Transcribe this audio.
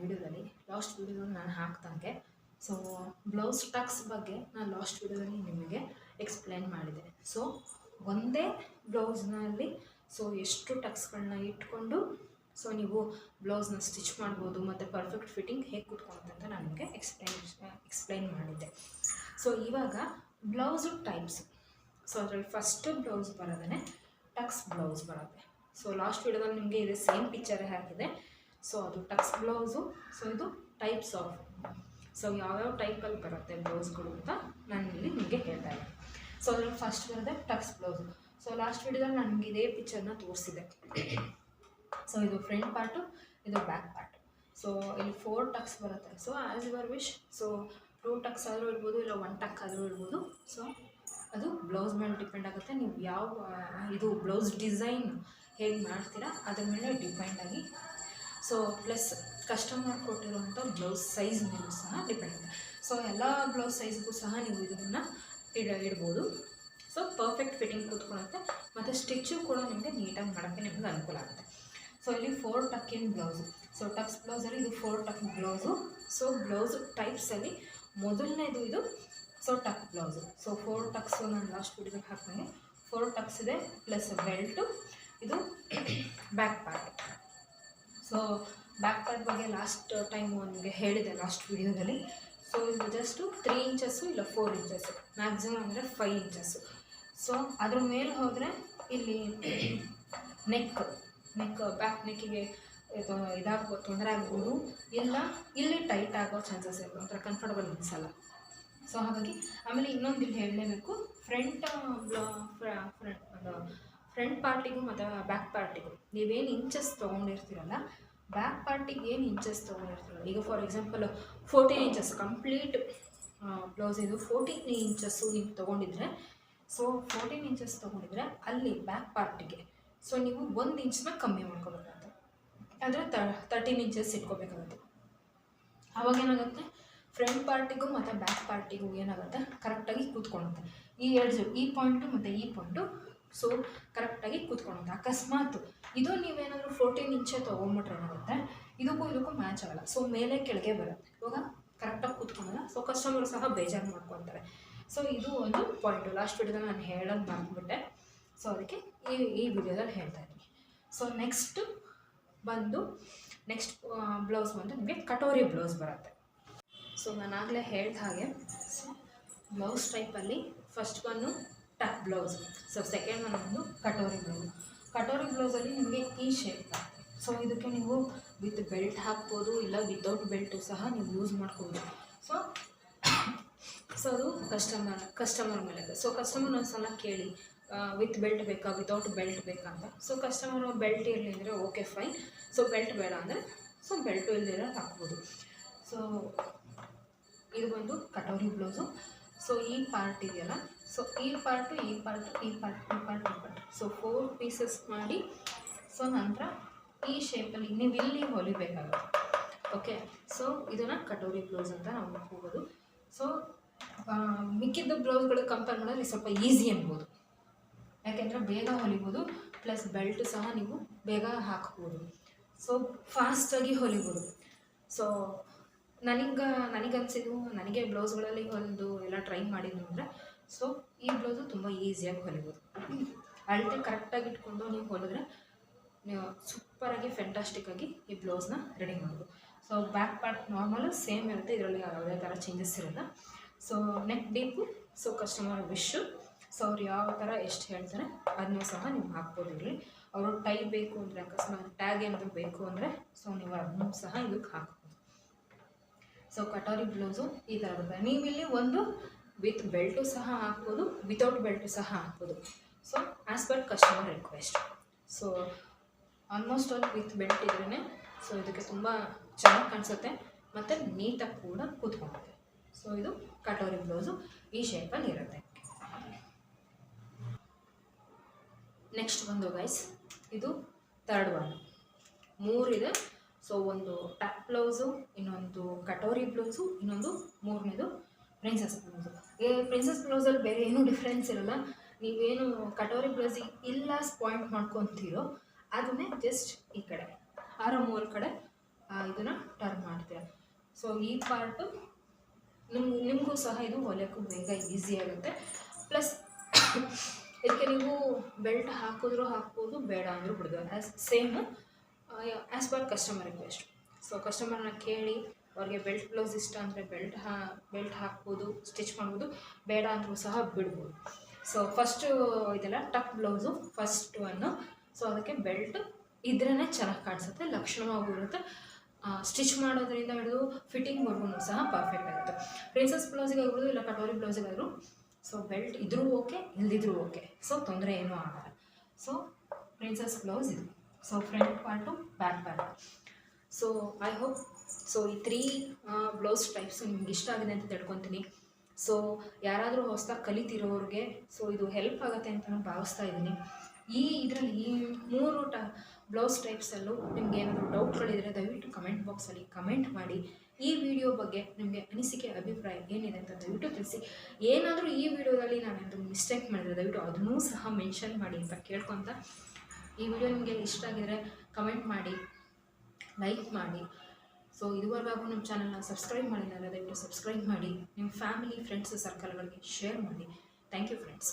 ವೀಡಿಯೋದಲ್ಲಿ ಲಾಸ್ಟ್ ವೀಡಿಯೋದಲ್ಲಿ ನಾನು ಹಾಕ್ದಂಗೆ ಸೊ ಬ್ಲೌಸ್ ಟಕ್ಸ್ ಬಗ್ಗೆ ನಾನು ಲಾಸ್ಟ್ ವೀಡಿಯೋದಲ್ಲಿ ನಿಮಗೆ ಎಕ್ಸ್ಪ್ಲೇನ್ ಮಾಡಿದೆ. ಸೊ ಒಂದೇ ಬ್ಲೌಸ್ನಲ್ಲಿ ಸೊ ಎಷ್ಟು ಟಕ್ಸ್ಗಳನ್ನ ಇಟ್ಕೊಂಡು ಸೊ ನೀವು ಬ್ಲೌಸ್ನ ಸ್ಟಿಚ್ ಮಾಡ್ಬೋದು, ಮತ್ತು ಪರ್ಫೆಕ್ಟ್ ಫಿಟ್ಟಿಂಗ್ ಹೇಗೆ ಕೂತ್ಕೊಳ್ಳುತ್ತೆ ಅಂತ ನಾನು ನಿಮಗೆ ಎಕ್ಸ್ಪ್ಲೈನ್ ಎಕ್ಸ್ಪ್ಲೇನ್ ಮಾಡಿದ್ದೆ ಸೊ ಇವಾಗ ಬ್ಲೌಸು ಟೈಪ್ಸ್ ಸೊ ಅದರಲ್ಲಿ ಫಸ್ಟ್ ಬ್ಲೌಸ್ ಬರೋದೇ ಟಕ್ಸ್ ಬ್ಲೌಸ್ ಬರುತ್ತೆ. ಸೊ ಲಾಸ್ಟ್ ವಿಡಿಯೋದಲ್ಲಿ ನಿಮಗೆ ಇದೆ ಸೇಮ್ ಪಿಕ್ಚರೇ ಹಾಕಿದೆ ಸೊ ಅದು ಟಕ್ಸ್ ಬ್ಲೌಸು ಸೊ ಇದು ಟೈಪ್ಸ್ ಆಫ್ ಸೊ ಯಾವ್ಯಾವ ಟೈಪಲ್ಲಿ ಬರುತ್ತೆ ಬ್ಲೌಸ್ಗಳು ಅಂತ ನಾನು ಇಲ್ಲಿ ನಿಮಗೆ ಹೇಳ್ತಾ ಇದ್ದೀನಿ. ಸೊ ಅದರಲ್ಲಿ ಫಸ್ಟ್ ಬರೋದೇ ಟಕ್ಸ್ ಬ್ಲೌಸು ಸೊ ಲಾಸ್ಟ್ ವಿಡಿಯೋದಲ್ಲಿ ನಾನು ನಿಮಗೆ ಇದೇ ಪಿಕ್ಚರ್ನ ತೋರಿಸಿದೆ ಸೊ ಇದು ಫ್ರಂಟ್ ಪಾರ್ಟು ಇದು ಬ್ಯಾಕ್ ಪಾರ್ಟ್ ಸೊ ಇಲ್ಲಿ ಫೋರ್ ಟಕ್ಸ್ ಬರುತ್ತೆ. So as your wish so two tucks ಆದರೂ ಇರ್ಬೋದು, ಇಲ್ಲ ಒನ್ ಟಕ್ ಆದರೂ ಇರ್ಬೋದು. ಸೊ ಅದು ಬ್ಲೌಸ್ ಮೇಲೆ ಡಿಪೆಂಡ್ ಆಗುತ್ತೆ. ನೀವು ಯಾವ, ಇದು ಬ್ಲೌಸ್ ಡಿಸೈನ್ ಹೇಗೆ ಮಾಡ್ತೀರಾ, ಅದ್ರ ಮೇಲೆ ಡಿಪೆಂಡ್ ಆಗಿ. ಸೊ ಪ್ಲಸ್ ಕಸ್ಟಮರ್ ಕೊಟ್ಟಿರುವಂಥ ಬ್ಲೌಸ್ ಸೈಜ್ ಮೇಲೂ ಸಹ ಡಿಪೆಂಡ್ ಆಗುತ್ತೆ. ಸೊ ಎಲ್ಲ ಬ್ಲೌಸ್ ಸೈಜ್ಗೂ ಸಹ ನೀವು ಇದನ್ನು ಇಡ, ಇಡ್ಬೋದು. ಸೊ ಪರ್ಫೆಕ್ಟ್ ಫಿಟ್ಟಿಂಗ್ ಕೂತ್ಕೊಳ್ಳುತ್ತೆ. ಮತ್ತು ಸ್ಟಿಚ್ಚು ಕೂಡ ನಿಮಗೆ ನೀಟಾಗಿ ಮಾಡೋಕ್ಕೆ ನಿಮಗೆ ಅನುಕೂಲ ಆಗುತ್ತೆ. ಸೊ ಇಲ್ಲಿ ಫೋರ್ ಟಕ್ಕಿನ ಬ್ಲೌಸು ಸೊ ಟಕ್ಸ್ ಬ್ಲೌಸಲ್ಲಿ ಇದು four tuck blouse so blouse ಟೈಪ್ಸಲ್ಲಿ ಮೊದಲನೇದು ಇದು so tuck blouse so four tucks ನಾನು ಲಾಸ್ಟ್ ಬಿಡಬೇಕು ಹಾಕ್ತೀನಿ ಫೋರ್ ಟಕ್ಸ್ ಇದೆ ಪ್ಲಸ್ ಬೆಲ್ಟು ಇದು back part so back part ಬಗ್ಗೆ ಲಾಸ್ಟ್ ಟೈಮ್ ನಿಮಗೆ ಹೇಳಿದೆ ಲಾಸ್ಟ್ ವಿಡಿಯೋದಲ್ಲಿ ಸೊ ಇದು ಜಸ್ಟು ತ್ರೀ ಇಂಚಸ್ಸು ಇಲ್ಲ ಫೋರ್ ಇಂಚಸ್ಸು ಮ್ಯಾಕ್ಸಿಮಮ್ ಅಂದರೆ ಫೈವ್ ಇಂಚಸ್ಸು ಸೊ ಅದ್ರ ಮೇಲೆ ಹೋದರೆ ಇಲ್ಲಿ ನೆಕ್ ನೆಕ್ ಬ್ಯಾಕ್ ನೆಕ್ಕಿಗೆ ಇದು ಇದಾಗೋ ತೊಂದರೆ ಆಗ್ಬೋದು. ಇಲ್ಲ, ಇಲ್ಲಿ ಟೈಟ್ ಆಗೋ ಚಾನ್ಸಸ್ ಇರ್ಬೋದು. ಒಂಥರ ಕಂಫರ್ಟಬಲ್ ಅನಿಸಲ್ಲ. ಸೊ ಹಾಗಾಗಿ ಆಮೇಲೆ ಇನ್ನೊಂದು ಇಲ್ಲಿ ಹೇಳಲೇಬೇಕು. ಫ್ರಂಟ್ ಫ್ರಂಟ್ ಫ್ರಂಟ್ ಪಾರ್ಟಿಗೂ ಮತ್ತು ಬ್ಯಾಕ್ ಪಾರ್ಟಿಗೂ ನೀವೇನು ಇಂಚಸ್ ತೊಗೊಂಡಿರ್ತೀರಲ್ಲ ಬ್ಯಾಕ್ ಪಾರ್ಟಿಗೆ ಏನು ಇಂಚಸ್ ತೊಗೊಂಡಿರ್ತೀರಲ್ಲ? ಈಗ for example fourteen inches complete blouse ಇದು ಫೋರ್ಟೀನ್ ಇಂಚಸ್ಸು ನೀವು ತೊಗೊಂಡಿದ್ರೆ ಸೊ ಫೋರ್ಟೀನ್ ಇಂಚಸ್ ತೊಗೊಂಡಿದ್ರೆ ಅಲ್ಲಿ ಬ್ಯಾಕ್ ಪಾರ್ಟಿಗೆ ಸೊ ನೀವು ಒಂದು ಇಂಚನ್ನ ಕಮ್ಮಿ ಮಾಡ್ಕೋಬೇಕಾಗುತ್ತೆ. ಅಂದರೆ ತರ್ಟೀನ್ ಇಂಚಸ್ ಇಟ್ಕೋಬೇಕಾಗುತ್ತೆ. ಅವಾಗ ಏನಾಗುತ್ತೆ? ಫ್ರಂಟ್ ಪಾರ್ಟಿಗೂ ಮತ್ತು ಬ್ಯಾಕ್ ಪಾರ್ಟಿಗೂ ಏನಾಗುತ್ತೆ? ಕರೆಕ್ಟಾಗಿ ಕೂತ್ಕೊಳ್ಳುತ್ತೆ. ಈ ಎರಡು, ಈ ಪಾಯಿಂಟು ಮತ್ತು ಈ ಪಾಯಿಂಟು ಸೊ ಕರೆಕ್ಟಾಗಿ ಕೂತ್ಕೊಳ್ಳುತ್ತೆ ಅಕಸ್ಮಾತ್ ಇದು ನೀವೇನಾದರೂ ಫೋರ್ಟೀನ್ ಇಂಚೆ ತೊಗೊಂಬಿಟ್ರೆ ಏನಾಗುತ್ತೆ? ಇದಕ್ಕೂ ಇದಕ್ಕೂ ಮ್ಯಾಚ್ ಆಗಲ್ಲ. ಸೊ ಮೇಲೆ ಕೆಳಗೆ ಬರುತ್ತೆ. ಇವಾಗ ಕರೆಕ್ಟಾಗಿ ಕೂತ್ಕೊಳ್ಳಲ್ಲ ಸೊ ಕಸ್ಟಮರ್ ಸಹ ಬೇಜಾರು ಮಾಡ್ಕೊತಾರೆ ಸೊ ಇದು ಒಂದು ಪಾಯಿಂಟು ಲಾಸ್ಟ್ ವಿಡಿಯೋದಲ್ಲಿ ನಾನು ಹೇಳೋದು ಬಂದುಬಿಟ್ಟೆ ಸೊ ಅದಕ್ಕೆ ಈ ಈ ವಿಡಿಯೋದಲ್ಲಿ ಹೇಳ್ತಾ ಇದ್ದೀನಿ. ಸೊ ನೆಕ್ಸ್ಟ್ ಬಂದು ನೆಕ್ಸ್ಟ್ ಬ್ಲೌಸ್ ಬಂದು ನಿಮಗೆ ಕಟೋರಿ ಬ್ಲೌಸ್ ಬರುತ್ತೆ. ಸೊ ನಾನು ಆಗಲೇ ಹೇಳ್ದ ಹಾಗೆ ಸೊ ಬ್ಲೌಸ್ ಟೈಪಲ್ಲಿ first one tuck blouse so second one ಬಂದು ಕಟೋರಿ ಬ್ಲೌಸ್ ಕಟೋರಿ ಬ್ಲೌಸಲ್ಲಿ ನಿಮಗೆ ಈ ಶೇಪ್ ಸೊ ಇದಕ್ಕೆ ನೀವು ವಿತ್ ಬೆಲ್ಟ್ ಹಾಕ್ಬೋದು, ಇಲ್ಲ ವಿತೌಟ್ ಬೆಲ್ಟು ಸಹ ನೀವು ಯೂಸ್ ಮಾಡ್ಕೋಬೋದು. ಸೊ ಸೊ ಅದು ಕಸ್ಟಮರ್ ಕಸ್ಟಮರ್ ಮೇಲೆ. ಸೊ ಕಸ್ಟಮರ್ ಒಂದು ಸಲ ಕೇಳಿ ವಿತ್ ಬೆಲ್ಟ್ ಬೇಕಾ ವಿತೌಟ್ ಬೆಲ್ಟ್ ಬೇಕಾ ಅಂತ. ಸೊ ಕಸ್ಟಮರ್ ಬೆಲ್ಟ್ ಇರಲಿ ಅಂದರೆ ಓಕೆ ಫೈನ್ ಸೊ ಬೆಲ್ಟ್ ಬೇಡ ಅಂದರೆ ಸೊ ಬೆಲ್ಟು ಇಲ್ಲದಿರ ಹಾಕ್ಬೋದು. ಸೊ ಇದು ಬಂದು ಕಟೋರಿ ಬ್ಲೌಸು ಸೊ ಈ ಪಾರ್ಟ್ ಇದೆಯಲ್ಲ? ಸೊ ಈ ಪಾರ್ಟು ಈ ಪಾರ್ಟು ಈ ಪಾರ್ಟ್ ಈ ಪಾರ್ಟ್ ಈ ಪಾರ್ಟ್ ಸೊ ಫೋರ್ ಪೀಸಸ್ ಮಾಡಿ. ಸೊ ನಂತರ ಈ ಶೇಪಲ್ಲಿ ನೀವು ಇಲ್ಲಿ ಹೊಲಿಬೇಕಾಗುತ್ತೆ. ಓಕೆ ಸೊ ಇದನ್ನು ಕಟೋರಿ ಬ್ಲೌಸ್ ಅಂತ ನಾವು ಹೋಗೋದು ಸೊ ಮಿಕ್ಕಿದ್ದ ಬ್ಲೌಸ್ಗಳು ಕಂಪೇರ್ ಮಾಡಿದ್ರೆ ಸ್ವಲ್ಪ ಈಸಿ ಅನ್ಬೋದು. ಯಾಕೆಂದರೆ ಬೇಗ ಹೊಲಿಬೋದು ಪ್ಲಸ್ ಬೆಲ್ಟ್ ಸಹ ನೀವು ಬೇಗ ಹಾಕ್ಬೋದು. ಸೊ ಫಾಸ್ಟಾಗಿ ಹೊಲಿಬೋದು. ಸೊ ನನಗೆ, ನನಗನ್ಸಿದ್ದು, ನನಗೆ ಬ್ಲೌಸ್ಗಳಲ್ಲಿ ಒಂದು ಎಲ್ಲ ಟ್ರೈ ಮಾಡಿದ್ದು ಅಂದರೆ ಸೊ ಈ ಬ್ಲೌಸು ತುಂಬ ಈಸಿಯಾಗಿ ಹೊಲಿಬೋದು. ಅಳತೆ ಕರೆಕ್ಟಾಗಿ ಇಟ್ಕೊಂಡು ನೀವು ಹೊಲಿದ್ರೆ ಸೂಪರಾಗಿ ಫೆಂಟಾಸ್ಟಿಕ್ಕಾಗಿ ಈ ಬ್ಲೌಸ್ನ ರೆಡಿ ಮಾಡ್ಬೋದು. So back part normal same ಇರುತ್ತೆ. ಇದರಲ್ಲಿ ಯಾವುದೇ ಥರ ಚೇಂಜಸ್ ಇರಲ್ಲ. So neck deep so customer wish so ಅವ್ರು ಯಾವ ಥರ ಎಷ್ಟು ಹೇಳ್ತಾರೆ ಅದನ್ನೂ ಸಹ ನೀವು ಹಾಕ್ಬೋದು ಇಲ್ಲಿ ಅವರು ಟೈ ಬೇಕು ಅಂದರೆ, ಅಕಸ್ಮಾತ್ ಟ್ಯಾಗ್ ಏನಾದರೂ ಬೇಕು ಅಂದರೆ ಸೊ ನೀವು ಅದನ್ನೂ ಸಹ ಇದಕ್ಕೆ ಹಾಕ್ಬೋದು. ಸೊ ಕಟೋರಿ ಬ್ಲೌಸು ಈ ಥರ ನೀವು ನೀವಿಲ್ಲಿ ಒಂದು ವಿತ್ ಬೆಲ್ಟು ಸಹ ಹಾಕ್ಬೋದು ವಿತೌಟ್ ಬೆಲ್ಟು ಸಹ ಹಾಕ್ಬೋದು. So as per customer request so almost all with belt ಇದ್ರೇ ಸೊ ಇದಕ್ಕೆ ತುಂಬ ಚೆನ್ನಾಗಿ ಕಾಣಿಸುತ್ತೆ. ಮತ್ತು ನೀಟಾಗಿ ಕೂಡ ಕೂತ್ಕೊಳ್ಳುತ್ತೆ ಸೊ ಇದು ಕಟೋರಿ ಬ್ಲೌಸು ಈ ಶೇಪಲ್ಲಿ ಇರುತ್ತೆ. ನೆಕ್ಸ್ಟ್ ಬಂದು ಗೈಸ್ ಇದು ತರ್ಡ್ ಒನ್ ಮೂರಿದೆ ಸೊ ಒಂದು ಟ್ಯಾಪ್ ಬ್ಲೌಸು ಇನ್ನೊಂದು ಕಟೋರಿ ಬ್ಲೌಸು ಇನ್ನೊಂದು ಮೂರನೇದು ಪ್ರಿನ್ಸಸ್ ಬ್ಲೌಸು ಪ್ರಿನ್ಸಸ್ ಬ್ಲೌಸಲ್ಲಿ ಬೇರೆ ಏನೂ ಡಿಫ್ರೆನ್ಸ್ ಇರಲ್ಲ. ನೀವೇನು ಕಟೋರಿ ಬ್ಲೌಸಿಗೆ ಇಲ್ಲ ಪಾಯಿಂಟ್ ಮಾಡ್ಕೊತೀರೋ ಅದನ್ನೇ ಜಸ್ಟ್ ಈ ಕಡೆ. ಆರ ಮೂರು ಕಡೆ ಇದನ್ನು ಟರ್ನ್ ಮಾಡ್ತೀರ. ಸೊ ಈ ಪಾರ್ಟು ನಿಮ್ಗೆ ನಿಮಗೂ ಸಹ ಇದು ಹೊಲಿಯೋಕ್ಕೂ ಬೇಗ ಈಸಿ ಆಗುತ್ತೆ. ಪ್ಲಸ್ ಇದಕ್ಕೆ ನೀವು ಬೆಲ್ಟ್ ಹಾಕಿದ್ರೂ ಹಾಕ್ಬೋದು, ಬೇಡ ಅಂದರೂ ಬಿಡ್ಬೋದು. As same as per customer request so ಕಸ್ಟಮರ್ನ ಕೇಳಿ ಅವ್ರಿಗೆ ಬೆಲ್ಟ್, ಬ್ಲೌಸ್ ಇಷ್ಟ ಅಂದರೆ ಬೆಲ್ಟ್ ಹಾ, ಬೆಲ್ಟ್ ಹಾಕ್ಬೋದು, ಸ್ಟಿಚ್ ಮಾಡ್ಬೋದು, ಬೇಡ ಅಂದರೂ ಸಹ ಬಿಡ್ಬೋದು. ಸೊ ಫಸ್ಟು ಇದೆಲ್ಲ tuck blouse first one so ಅದಕ್ಕೆ ಬೆಲ್ಟ್ ಇದ್ರೇ ಚೆನ್ನಾಗಿ ಕಾಣಿಸುತ್ತೆ ಲಕ್ಷಣವಾಗಿರುತ್ತೆ ಸ್ಟಿಚ್ ಮಾಡೋದ್ರಿಂದ ಹಿಡಿದು ಫಿಟ್ಟಿಂಗ್ವರೆಗೂ ಸಹ ಪರ್ಫೆಕ್ಟ್ ಆಗುತ್ತೆ. ಪ್ರಿನ್ಸಸ್ ಬ್ಲೌಸಿಗೆ ಆಗ್ಬೋದು ಇಲ್ಲ ಕಟೋರಿ ಬ್ಲೌಸಿಗಾದ್ರು ಸೊ ಬೆಲ್ಟ್ ಇದ್ರೂ ಓಕೆ ಇಲ್ದಿದ್ರೂ ಓಕೆ ಸೊ ತೊಂದರೆ ಏನೂ ಆಗಲ್ಲ. ಸೊ ಪ್ರಿನ್ಸಸ್ ಬ್ಲೌಸ್ ಇದು. So front part back part so I hope so ಈ ತ್ರೀ ಬ್ಲೌಸ್ ಟೈಪ್ಸು ನಿಮ್ಗೆ ಇಷ್ಟ ಆಗಿದೆ ಅಂತ ತಿಳ್ಕೊತೀನಿ. ಸೊ ಯಾರಾದರೂ ಹೊಸದಾಗಿ ಕಲಿತಿರೋರಿಗೆ ಸೊ ಇದು ಹೆಲ್ಪ್ ಆಗುತ್ತೆ ಅಂತ ನಾನು ಭಾವಿಸ್ತಾ ಇದ್ದೀನಿ. ಈ ಇದರಲ್ಲಿ ಈ ಮೂರು ಟ ಬ್ಲೌಸ್ ಟೈಪ್ಸಲ್ಲೂ ನಿಮ್ಗೆ ಏನಾದರೂ ಡೌಟ್ಗಳಿದ್ರೆ ದಯವಿಟ್ಟು ಕಮೆಂಟ್ ಬಾಕ್ಸಲ್ಲಿ ಕಮೆಂಟ್ ಮಾಡಿ. ಈ ವಿಡಿಯೋ ಬಗ್ಗೆ ನಿಮಗೆ ಅನಿಸಿಕೆ, ಅಭಿಪ್ರಾಯ ಏನಿದೆ ಅಂತ ದಯವಿಟ್ಟು ತಿಳಿಸಿ. ಏನಾದರೂ ಈ ವಿಡಿಯೋದಲ್ಲಿ ನಾನು ಏನಾದರೂ ಮಿಸ್ಟೇಕ್ ಮಾಡಿದ್ರೆ ದಯವಿಟ್ಟು ಅದನ್ನೂ ಸಹ ಮೆನ್ಷನ್ ಮಾಡಿ ಅಂತ ಕೇಳ್ಕೊತ ಈ ವಿಡಿಯೋ ನಿಮಗೆ ಇಷ್ಟ ಆಗಿದರೆ ಕಮೆಂಟ್ ಮಾಡಿ ಲೈಕ್ ಮಾಡಿ. ಸೊ ಇದುವರೆಗೂ ನಮ್ಮ ಚಾನಲ್ನ ಸಬ್ಸ್ಕ್ರೈಬ್ ಮಾಡಿಲ್ಲ ದಯವಿಟ್ಟು ಸಬ್ಸ್ಕ್ರೈಬ್ ಮಾಡಿ. ನಿಮ್ಮ ಫ್ಯಾಮಿಲಿ ಫ್ರೆಂಡ್ಸ್ ಸರ್ಕಲ್ಗಳಿಗೆ ಶೇರ್ ಮಾಡಿ. Thank you friends